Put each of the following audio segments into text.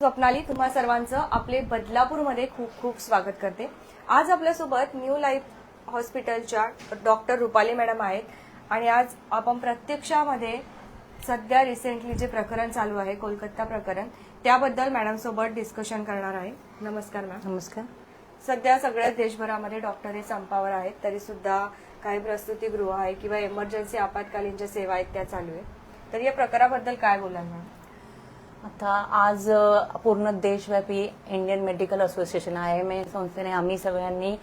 स्वप्नाली तुम्हा सर्वांचं आपले बदलापूरमध्ये खूप खूप स्वागत करते. आज आपल्यासोबत न्यू लाईफ हॉस्पिटलच्या डॉक्टर रुपाली मॅडम आहेत आणि आज आपण प्रत्यक्षामध्ये सध्या रिसेंटली जे प्रकरण चालू आहे कोलकाता प्रकरण त्याबद्दल मॅडम सोबत डिस्कशन करणार आहे. नमस्कार मॅम. नमस्कार. सध्या सगळ्याच देशभरामध्ये डॉक्टर हे संपावर आहेत तरी सुद्धा काही प्रस्तुतीगृह आहे किंवा इमर्जन्सी आपत्कालीन ज्या सेवा आहेत त्या चालू आहे तर या प्रकाराबद्दल काय बोलाल मॅम? आता आज पूर्ण देशव्यापी Indian medical association I M A संस्थेने आम्ही सगळ्यांनी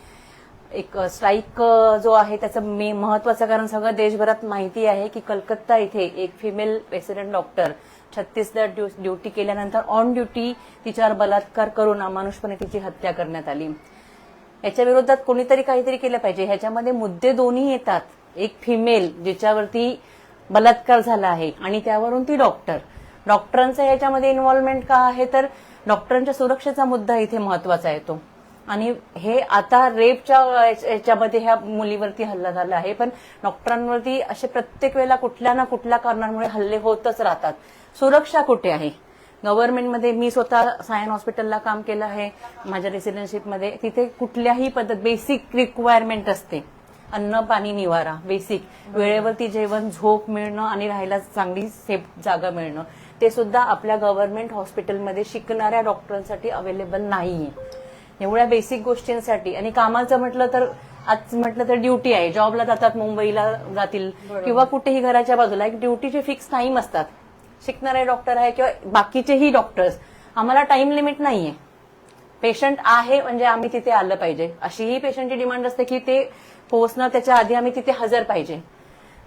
एक स्ट्राईक जो आहे त्याचं मे महत्वाचं कारण सगळं देशभरात माहिती आहे की कलकत्ता इथे एक फिमेल रेसिडेंट डॉक्टर छत्तीसला ड्युटी केल्यानंतर ऑन ड्युटी तिच्यावर बलात्कार करून अमानुषपणे तिची हत्या करण्यात आली. याच्या विरोधात कोणीतरी काहीतरी केलं पाहिजे. ह्याच्यामध्ये मुद्दे दोन्ही येतात. एक फिमेल जिच्यावरती बलात्कार झाला आहे आणि त्यावरून ती डॉक्टर डॉक्टरांचं ह्याच्यामध्ये इन्व्हॉल्वमेंट का आहे? तर डॉक्टरांच्या सुरक्षेचा मुद्दा इथे महत्त्वाचा येतो आणि हे आता रेपच्या याच्यामध्ये ह्या मुलीवरती हल्ला झाला आहे. पण डॉक्टरांवरती असे प्रत्येक वेळेला कुठल्या ना कुठल्या कारणांमुळे हल्ले होतच राहतात. सुरक्षा कुठे आहे? गव्हर्नमेंटमध्ये मी स्वतः सायन हॉस्पिटलला काम केलं आहे. माझ्या रेसिडेन्शिपमध्ये तिथे कुठल्याही पद्धत बेसिक रिक्वायरमेंट असते. अन्न पाणी निवारा बेसिक वेळेवरती जेवण झोप मिळणं आणि राहायला चांगली सेफ जागा मिळणं. ते सुद्धा आपल्या गव्हर्नमेंट हॉस्पिटलमध्ये शिकणाऱ्या डॉक्टरांसाठी अवेलेबल नाहीये. एवढ्या बेसिक गोष्टींसाठी. आणि कामाचं म्हटलं तर आज म्हटलं तर ड्युटी आहे. जॉबला जातात मुंबईला जातील. किंवा कुठेही घराच्या बाजूला. एक ड्युटीचे फिक्स टाइम असतात. शिकणारे डॉक्टर आहे किंवा बाकीचेही डॉक्टर्स आम्हाला टाइम लिमिट नाहीये. पेशंट आहे म्हणजे आम्ही तिथे आलं पाहिजे. अशीही पेशंटची डिमांड असते की ते पोहोचणं त्याच्या आधी आम्ही तिथे हजर पाहिजे.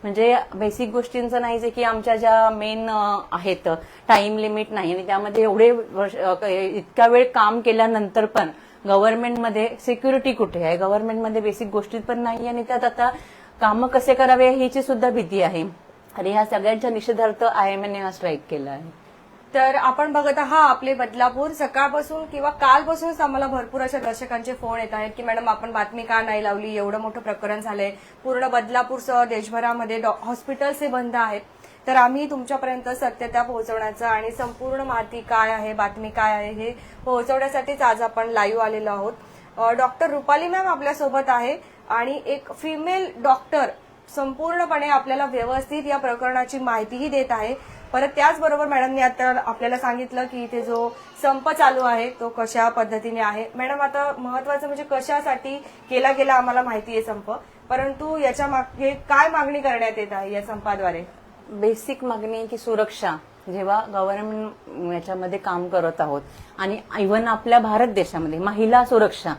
म्हणजे बेसिक गोष्टींचं नाहीच आहे की आमच्या ज्या मेन आहेत टाइम लिमिट नाही. आणि त्यामध्ये एवढे वर्ष इतका वेळ काम केल्यानंतर पण गव्हर्नमेंटमध्ये सिक्युरिटी कुठे आहे? गव्हर्नमेंटमध्ये बेसिक गोष्टी पण नाही आणि त्यात आता कामं कसे करावे ह्याची सुद्धा भीती आहे. आणि ह्या सगळ्यांच्या निषेधार्थ आय एम हा स्ट्राईक केला आहे. तर आपण बघत आहात आपले बदलापूर. सकाळपासून किंवा कालपासूनच आम्हाला भरपूर अशा दर्शकांचे फोन येत आहेत की मॅडम आपण बातमी का नाही लावली? एवढं मोठं प्रकरण झालंय. पूर्ण बदलापूरसह देशभरामध्ये डॉ- हॉस्पिटल्स हे बंद आहेत. तर आम्ही तुमच्यापर्यंत सत्यता पोहोचवण्याचं आणि संपूर्ण माहिती काय आहे बातमी काय आहे हे पोहोचवण्यासाठीच आज आपण लाईव्ह आलेलो आहोत. डॉक्टर रुपाली मॅम आपल्यासोबत आहे आणि एक फिमेल डॉक्टर संपूर्णपणे आपल्याला व्यवस्थित या प्रकरणाची माहितीही देत आहे. परत त्याचबरोबर मॅडमनी आता आपल्याला सांगितलं की इथे जो संप चालू आहे तो कशा पद्धतीने आहे? मॅडम आता महत्वाचं म्हणजे कशासाठी केला गेला आम्हाला माहिती आहे संप. परंतु याच्या मागे काय मागणी करण्यात येत आहे या संपाद्वारे? बेसिक मागणी की सुरक्षा. जेव्हा गव्हर्नमेंट याच्यामध्ये काम करत आहोत आणि इव्हन आपल्या भारत देशामध्ये महिला सुरक्षा.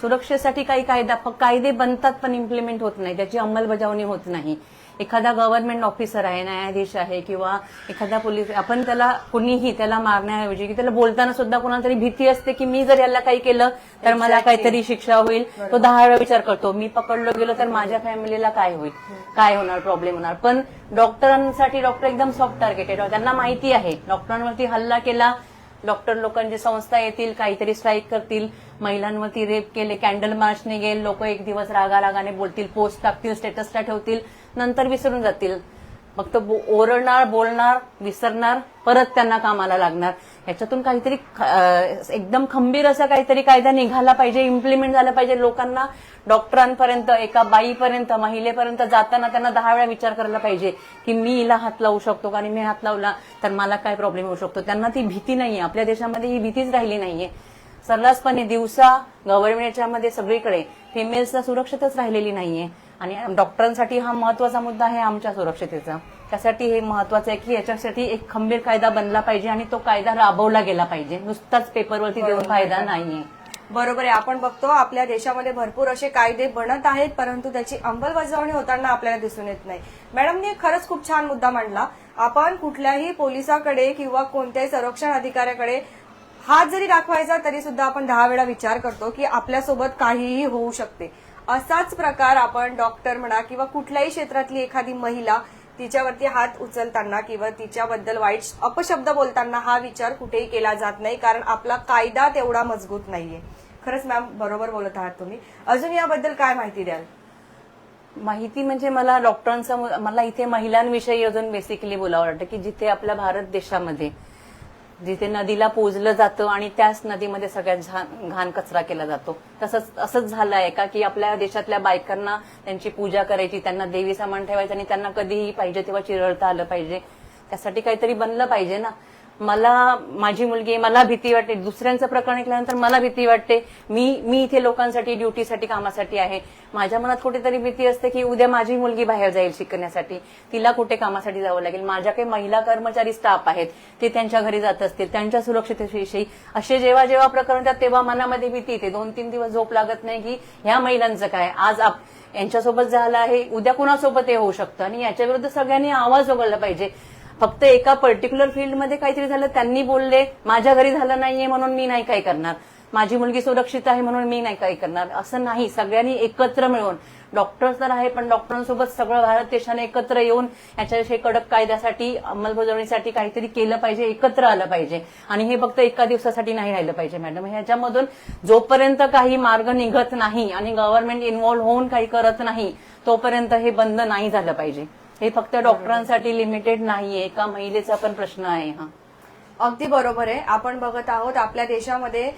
सुरक्षेसाठी काही कायदा कायदे बनतात पण इम्प्लिमेंट होत नाही. त्याची अंमलबजावणी होत नाही. एखादा गव्हर्नमेंट ऑफिसर आहे न्यायाधीश आहे किंवा एखादा पोलीस आपण त्याला कुणीही त्याला मारण्याऐवजी की त्याला बोलताना सुद्धा कोणाला तरी भीती असते की मी जर याला काही केलं तर मला. काहीतरी शिक्षा होईल. तो दहा वेळा विचार करतो मी पकडलो गेलो तर माझ्या फॅमिलीला काय होईल? काय होणार? प्रॉब्लेम होणार? पण डॉक्टरांसाठी डॉक्टर एकदम सॉफ्ट टार्गेट आहे. त्यांना माहिती आहे. डॉक्टरांवरती हल्ला केला डॉक्टर लोकांची संस्था येतील काहीतरी स्ट्राईक करतील महिलांवरती रेप केले कॅन्डल मार्च निघेल लोक एक दिवस रागा रागाने बोलतील पोस्ट टाकतील स्टेटसला ठेवतील. नंतर विसरून जातील. फक्त तो ओरडणार बोलणार विसरणार परत त्यांना कामाला लागणार. ह्याच्यातून काहीतरी एकदम खंबीर असा काहीतरी कायदा निघाला पाहिजे इम्प्लिमेंट झाला पाहिजे. लोकांना डॉक्टरांपर्यंत एका बाईपर्यंत महिलेपर्यंत जाताना त्यांना दहा वेळा विचार करायला पाहिजे की मी हिला हात लावू शकतो आणि मी हात लावला तर मला काय प्रॉब्लेम होऊ शकतो? त्यांना ती भीती नाहीये. आपल्या देशामध्ये ही भीतीच राहिली नाहीये. सर्रासपणे दिवसा गव्हर्नमेंटच्या मध्ये सगळीकडे फिमेल्सला सुरक्षितच राहिलेली नाहीये. आणि डॉक्टरांसाठी हा महत्त्वाचा मुद्दा आहे आमच्या सुरक्षतेचा. त्यासाठी हे महत्वाचं आहे की याच्यासाठी एक खंबीर कायदा बनला पाहिजे आणि तो कायदा राबवला गेला पाहिजे. नुसताच पेपरवरती देऊन. फायदा नाहीये. बरोबर आहे. आपण बघतो आपल्या देशामध्ये भरपूर असे कायदे बनत आहेत परंतु त्याची अंमलबजावणी होताना आपल्याला दिसून येत नाही. मॅडमने खरंच खूप छान मुद्दा मांडला. आपण कुठल्याही पोलिसाकडे किंवा कोणत्याही संरक्षण अधिकाऱ्याकडे हात जरी दाखवायचा तरी सुद्धा आपण दहा वेळा विचार करतो की आपल्यासोबत काहीही होऊ शकते. असाच प्रकार आपण डॉक्टर म्हणा किंवा कुठल्याही क्षेत्रातली एखादी महिला तिच्यावरती हात उचलताना किंवा तिच्याबद्दल वाईट अपशब्द बोलताना हा विचार कुठेही केला जात नाही कारण आपला कायदा तेवढा मजबूत नाहीये. खरंच मॅम बरोबर बोलत आहात तुम्ही. अजून याबद्दल काय माहिती द्याल? माहिती म्हणजे मला डॉक्टरांचा मला इथे महिलांविषयी अजून बेसिकली बोलावं वाटतं की जिथे आपल्या भारत देशामध्ये जिथे नदीला पोजलं जातं आणि त्याच नदीमध्ये सगळ्यात घाण कचरा केला जातो. तसंच असंच झालं आहे का की आपल्या देशातल्या बायकांना त्यांची पूजा करायची त्यांना देवी सामान ठेवायचं आणि त्यांना कधीही पाहिजे तेव्हा चिरळता आलं पाहिजे. त्यासाठी काहीतरी बनलं पाहिजे ना. मला माझी मुलगी मला भीती वाटते. दुसऱ्यांचं प्रकरण ऐकल्यानंतर मला भीती वाटते. मी मी इथे लोकांसाठी ड्युटीसाठी कामासाठी आहे. माझ्या मनात कुठेतरी भीती असते की उद्या माझी मुलगी बाहेर जाईल शिकण्यासाठी. तिला कुठे कामासाठी जावं लागेल? माझ्या काही महिला कर्मचारी स्टाफ आहेत. ते त्यांच्या घरी जात असतील. त्यांच्या सुरक्षिततेविषयी असे जेव्हा जेव्हा प्रकरण त्यात तेव्हा मनामध्ये भीती येते. दोन तीन दिवस झोप लागत नाही की ह्या महिलांचं काय? आज आप यांच्यासोबत झालं आहे. उद्या कुणासोबत हे होऊ शकतं? आणि याच्या विरुद्ध सगळ्यांनी आवाज उघडला पाहिजे. फक्त एका पर्टिक्युलर फील्डमध्ये काहीतरी झालं त्यांनी बोलले माझ्या घरी झालं नाहीये म्हणून मी नाही काय करणार. माझी मुलगी सुरक्षित आहे म्हणून मी नाही काय करणार. असं नाही सगळ्यांनी एकत्र मिळून. डॉक्टर्स तर आहे पण डॉक्टरांसोबत सगळं भारत देशाने एकत्र येऊन याच्याविषयी कडक कायद्यासाठी अंमलबजावणीसाठी काहीतरी केलं पाहिजे एकत्र आलं पाहिजे. आणि हे फक्त एका दिवसासाठी नाही राहिलं पाहिजे मॅडम. ह्याच्यामधून जोपर्यंत काही मार्ग निघत नाही आणि गव्हर्नमेंट इन्व्हॉल्व्ह होऊन काही करत नाही तोपर्यंत हे बंद नाही झालं पाहिजे. हे फक्त डॉक्टरांसाठी लिमिटेड नाहीये एका महिलेचा पण प्रश्न आहे हा. अगदी बरोबर आहे. आपण बघत आहोत आपल्या देशामध्ये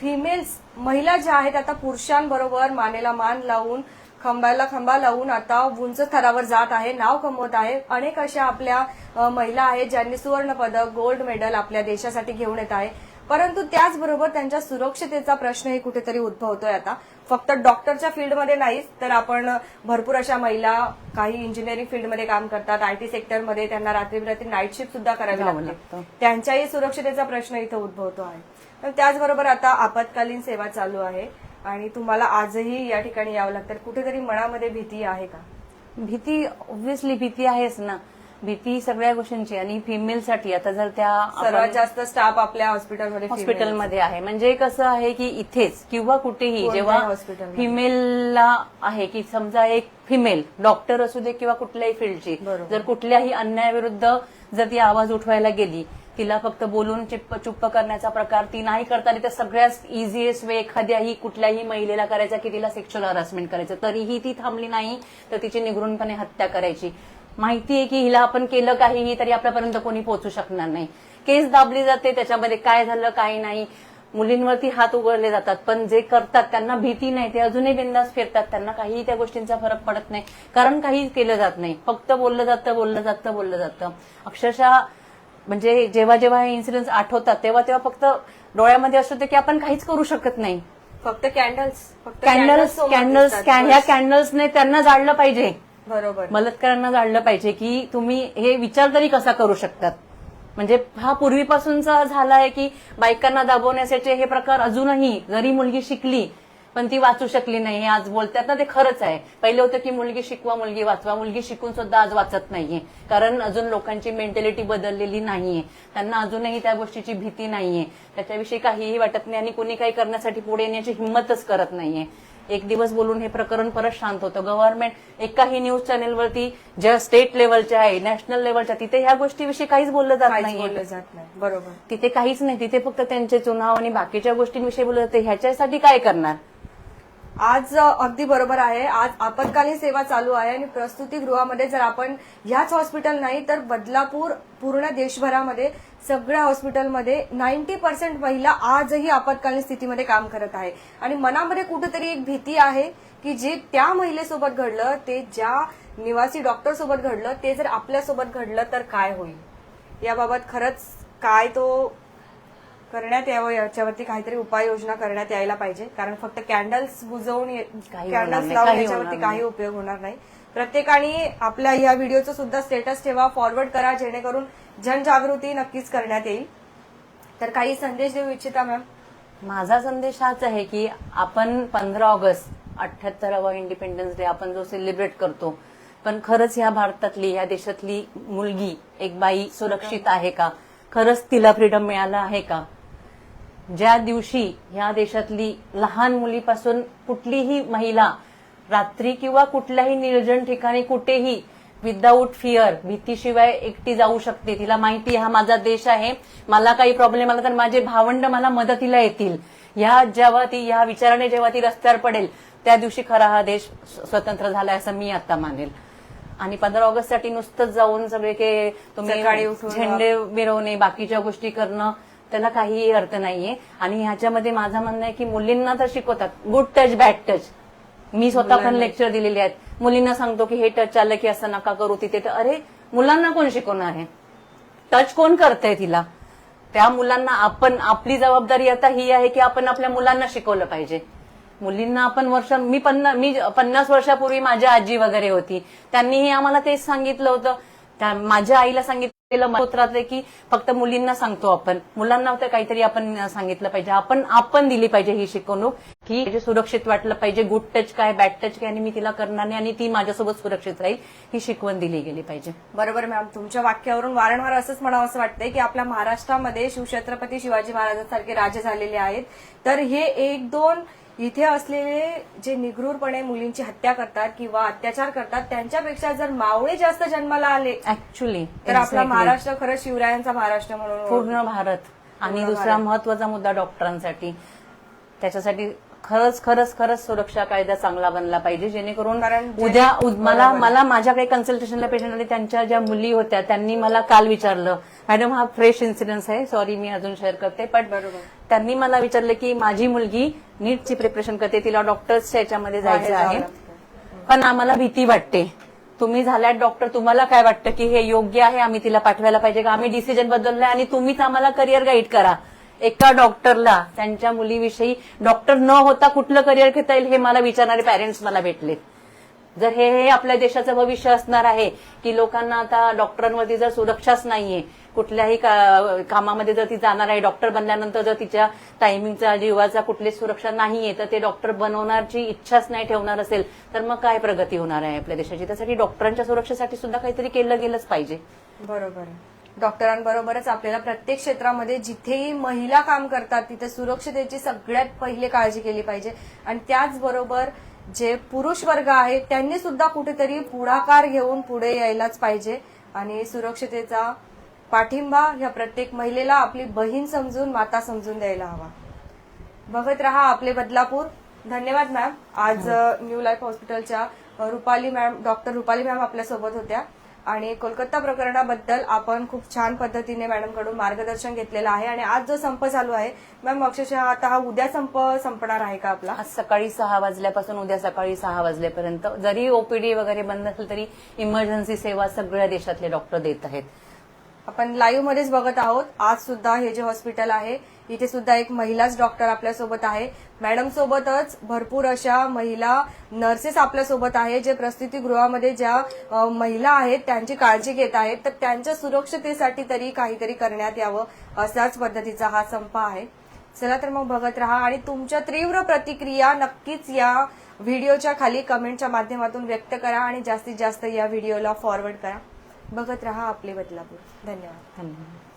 फिमेल्स महिला ज्या आहेत आता पुरुषांबरोबर मानेला मान लावून खंबाला खंबा लावून आता उंच स्तरावर जात आहे नाव कमवत आहे. अनेक अशा आपल्या महिला आहेत ज्यांनी सुवर्ण पदक गोल्ड मेडल आपल्या देशासाठी घेऊन येत आहे. परंतु त्याचबरोबर त्यांच्या सुरक्षतेचा प्रश्नही कुठेतरी उद्भवतोय आता. फक्त डॉक्टरच्या फील्डमध्ये नाहीच तर आपण भरपूर अशा महिला काही इंजिनिअरिंग फील्डमध्ये काम करतात आयटी सेक्टरमध्ये त्यांना रात्री रात्री नाईट शिफ्ट सुद्धा करावी लागते. त्यांच्याही सुरक्षतेचा प्रश्न इथं उद्भवतो आहे. पण त्याचबरोबर आता आपत्कालीन सेवा चालू आहे. आणि तुम्हाला आजही या ठिकाणी यावं लागतं. कुठेतरी मनामध्ये भीती आहे का? भीती ऑब्व्हियसली भीती आहेच ना. भीती सगळ्या गोष्टींची आणि फिमेलसाठी आता जर त्या सर्वात जास्त स्टाफ आपल्या हॉस्पिटलमध्ये हॉस्पिटलमध्ये आहे. म्हणजे कसं आहे की इथेच किंवा कुठेही जेव्हा हॉस्पिटलमध्ये. फिमेलला आहे की समजा एक फिमेल डॉक्टर असू दे किंवा कुठल्याही फील्डची. जर कुठल्याही अन्यायाविरुद्ध जर ती आवाज उठवायला गेली तिला फक्त बोलून चिप्प चुप्प करण्याचा प्रकार ती नाही करता आली तर सगळ्यात इझिएस्ट वे एखाद्याही कुठल्याही महिलेला करायचा की तिला सेक्शुअल हरासमेंट करायचं. तरीही ती थांबली नाही तर तिची निगरूनपणे हत्या करायची. माहिती आहे की हिला आपण केलं काहीही तरी आपल्यापर्यंत कोणी पोहोचू शकणार नाही. केस दाबली जाते त्याच्यामध्ये काय झालं काय नाही. मुलींवरती हात उघडले जातात पण जे करतात त्यांना भीती नाही ते अजूनही बिंदास फिरतात त्यांना काहीही त्या गोष्टींचा फरक पडत नाही. कारण काही केलं जात नाही. फक्त बोललं जातं बोललं जातं बोललं जातं. अक्षरशः म्हणजे जेव्हा जेव्हा हे इन्सिडेंट आठवतात तेव्हा तेव्हा फक्त डोळ्यामध्ये असं होतं की आपण काहीच करू शकत नाही. फक्त कॅन्डल्स कॅन्डल्स कॅन्डल्स. ह्या कॅन्डल्सने त्यांना जाळलं पाहिजे. बरोबर. बलात्कारांना जाणलं पाहिजे की तुम्ही हे विचार तरी कसा करू शकतात? म्हणजे हा पूर्वीपासूनचा झाला आहे की बायकांना दाबवण्यासाठी हे प्रकार अजूनही जरी मुलगी शिकली पण ती वाचू शकली नाही. हे आज बोलतात ना ते खरंच आहे. पहिले होतं की मुलगी शिकवा मुलगी वाचवा. मुलगी शिकून सुद्धा आज वाचत नाहीये. कारण अजून लोकांची मेंटॅलिटी बदललेली नाहीये. त्यांना अजूनही त्या गोष्टीची भीती नाहीये. त्याच्याविषयी काहीही वाटत नाही आणि कुणी काही करण्यासाठी पुढे येण्याची हिंमतच करत नाहीये. एक दिवस बोलून हे प्रकरण परत शांत होतं. गव्हर्नमेंट एकाही न्यूज चॅनेलवरती ज्या स्टेट लेवलच्या आहे नॅशनल लेवलच्या तिथे ह्या गोष्टीविषयी काहीच बोललं जात बोललं जात नाही. बरोबर. तिथे काहीच नाही. तिथे फक्त त्यांचे चुनाव आणि बाकीच्या गोष्टींविषयी बोलत जाते. ह्याच्यासाठी काय करणार? आज अगदी बरोबर आहे. आज आपत्कालीन सेवा चालू आहे आणि प्रस्तुतीगृहामध्ये जर आपण ह्याच हॉस्पिटल नाही तर बदलापूर पूर्ण देशभरामध्ये सगळ्या हॉस्पिटलमध्ये नाईन्टी पर्सेंट महिला आजही आपत्कालीन स्थितीमध्ये काम करत आहे. आणि मनामध्ये कुठेतरी एक भीती आहे की जे त्या महिलेसोबत घडलं ते ज्या निवासी डॉक्टर सोबत घडलं ते जर आपल्यासोबत घडलं तर काय होईल? याबाबत खरंच काय तो करण्यात यावं याच्यावरती काहीतरी उपाययोजना करण्यात यायला पाहिजे. कारण फक्त कॅन्डल्स बुजवून कॅन्डल्स लावून याच्यावरती काही उपयोग होणार नाही. प्रत्येकाने आपल्या या व्हिडिओचं सुद्धा स्टेटस ठेवा फॉरवर्ड करा जेणेकरून जनजागृती नक्कीच करण्यात येईल. तर काही संदेश देऊ इच्छिता मॅम? माझा संदेश हाच आहे की आपण पंधरा ऑगस्ट अठ्याहत्तरावा इंडिपेंडन्स डे आपण जो सेलिब्रेट करतो पण खरंच ह्या भारतातली ह्या देशातली मुलगी एक बाई सुरक्षित आहे का? खरंच तिला फ्रीडम मिळालं आहे का? ज्या दिवशी ह्या देशातली लहान मुलीपासून कुठलीही महिला रात्री किंवा कुठल्याही निर्जन ठिकाणी कुठेही विदाऊट फिअर भीतीशिवाय एकटी जाऊ शकते. तिला माहिती हा माझा देश आहे. मला काही प्रॉब्लेम आला तर माझे भावंड मला मदतीला येतील. ह्या जेव्हा ती ह्या विचाराने जेव्हा ती रस्त्यावर पडेल त्या दिवशी खरा हा देश स्व- स्वतंत्र झालाय असं मी आता मानेल. आणि पंधरा ऑगस्टसाठी नुसतंच जाऊन सगळे के तुम्ही उठून झेंडे मिरवणे बाकीच्या गोष्टी करणं त्याला काहीही अर्थ नाहीये. आणि ह्याच्यामध्ये माझं म्हणणं आहे की मुलींना तर शिकवतात. गुड टच बॅड टच मी स्वतः पण लेक्चर दिलेले आहेत. मुलींना सांगतो की हे टच आलं की असं नका करू तिथे. तर अरे मुलांना कोण शिकवणार आहे? टच कोण करतंय तिला? त्या मुलांना आपण आपली जबाबदारी आता ही आहे की आपण आपल्या मुलांना शिकवलं पाहिजे. मुलींना आपण वर्ष मी पन्नास मी पन्नास वर्षापूर्वी माझ्या आजी वगैरे होती. त्यांनीही आम्हाला तेच सांगितलं होतं. माझ्या आईला सांगितलेलं होत की फक्त मुलींना सांगतो आपण. मुलांना तर काहीतरी आपण सांगितलं पाहिजे. आपण आपण दिली पाहिजे ही शिकवणूक. की जे सुरक्षित वाटलं पाहिजे. गुड टच काय बॅड टच काय आणि मी तिला करणार नाही आणि ती माझ्यासोबत सुरक्षित राहील ही शिकवण दिली गेली पाहिजे. बरोबर मॅम. तुमच्या वाक्यावरून वारंवार असंच म्हणावं असं वाटतंय की आपल्या महाराष्ट्रामध्ये शिवछत्रपती शिवाजी महाराजांसारखे राजे झालेले आहेत. तर हे एक दोन इथे असलेले जे निगरूरपणे मुलींची हत्या करतात किंवा अत्याचार करतात त्यांच्यापेक्षा जर मावळे जास्त जन्माला आले ऍक्च्युली तर आपला महाराष्ट्र खरंच शिवरायांचा महाराष्ट्र म्हणून पूर्ण भारत. आणि दुसरा महत्त्वाचा मुद्दा डॉक्टरांसाठी. त्याच्यासाठी खरंच खरंच खरंच सुरक्षा कायदा चांगला बनला पाहिजे जेणेकरून उद्या उद- मला मला माझ्याकडे कन्सल्टेशनला पेशंट आले त्यांच्या ज्या मुली होत्या त्यांनी मला काल विचारलं. मॅडम हा फ्रेश इन्सिडेन्स आहे. सॉरी मी अजून शेअर करते. पण. त्यांनी मला विचारलं की माझी मुलगी नीटची प्रिपरेशन करते. तिला डॉक्टर्सच्या याच्यामध्ये जायचं आहे. पण आम्हाला भीती वाटते. तुम्ही झाल्यात डॉक्टर तुम्हाला काय वाटतं की हे योग्य आहे? आम्ही तिला पाठवायला पाहिजे का? आम्ही डिसिजन बदललाय आणि तुम्हीच आम्हाला करिअर गाईड करा. एका डॉक्टरला त्यांच्या मुलीविषयी डॉक्टर न होता कुठलं करिअर घेता येईल हे मला विचारणारे पॅरेंट्स मला भेटले जर हे हे आपल्या देशाचं भविष्य असणार आहे की लोकांना आता डॉक्टरांवरती जर सुरक्षाच नाहीये कुठल्याही कामामध्ये जर ती जाणार आहे डॉक्टर बनल्यानंतर जर तिच्या टायमिंगचा जीवाचा कुठली सुरक्षा नाहीये तर ते डॉक्टर बनवणारची इच्छाच नाही ठेवणार असेल तर मग काय प्रगती होणार आहे आपल्या देशाची? त्यासाठी डॉक्टरांच्या सुरक्षेसाठी सुद्धा काहीतरी केलं गेलंच पाहिजे. बरोबर आहे. डॉक्टरांबरोबरच आपल्याला प्रत्येक क्षेत्रामध्ये जिथेही महिला काम करतात तिथे सुरक्षतेची सगळ्यात पहिले काळजी केली पाहिजे. आणि त्याचबरोबर जे पुरुष वर्ग आहे त्यांनी सुद्धा कुठेतरी पुढाकार घेऊन पुढे यायलाच पाहिजे. आणि सुरक्षतेचा पाठिंबा ह्या प्रत्येक महिलेला आपली बहीण समजून माता समजून द्यायला हवा. बघत रहा आपले बदलापूर. धन्यवाद मॅम. आज अ, न्यू लाईफ हॉस्पिटलच्या Rupali ma'am doctor Rupali ma'am आपल्यासोबत होत्या. आणि कोलकाता प्रकरणाबद्दल आपण खूप छान पद्धतीने मॅडमकडून मार्गदर्शन घेतलेलं आहे. आणि आज जो संप चालू आहे मॅम अक्षरशः आता हा उद्या संप संपणार आहे का आपला? आज सकाळी सहा वाजल्यापासून उद्या सकाळी सहा वाजल्यापर्यंत. जरी ओपीडी वगैरे बंद असेल तरी इमर्जन्सी सेवा सगळ्या देशातले डॉक्टर देत आहेत. आपण लाईव्ह मध्येच बघत आहोत. आज सुद्धा हे जे हॉस्पिटल आहे इथे सुद्धा एक महिलाच डॉक्टर आपल्यासोबत आहे. मॅडम सोबतच भरपूर अशा महिला नर्सेस आपल्यासोबत आहे जे प्रस्तुतीगृहामध्ये ज्या महिला आहेत त्यांची काळजी घेत आहेत. तर त्यांच्या सुरक्षतेसाठी तरी काहीतरी करण्यात यावं अशाच पद्धतीचा हा संप आहे. चला तर मग बघत राहा आणि तुमच्या तीव्र प्रतिक्रिया नक्कीच या व्हिडिओच्या खाली कमेंटच्या माध्यमातून व्यक्त करा आणि जास्तीत जास्त या व्हिडिओला फॉरवर्ड करा. बघत राहा आपले बदलापूर. धन्यवाद. धन्यवाद.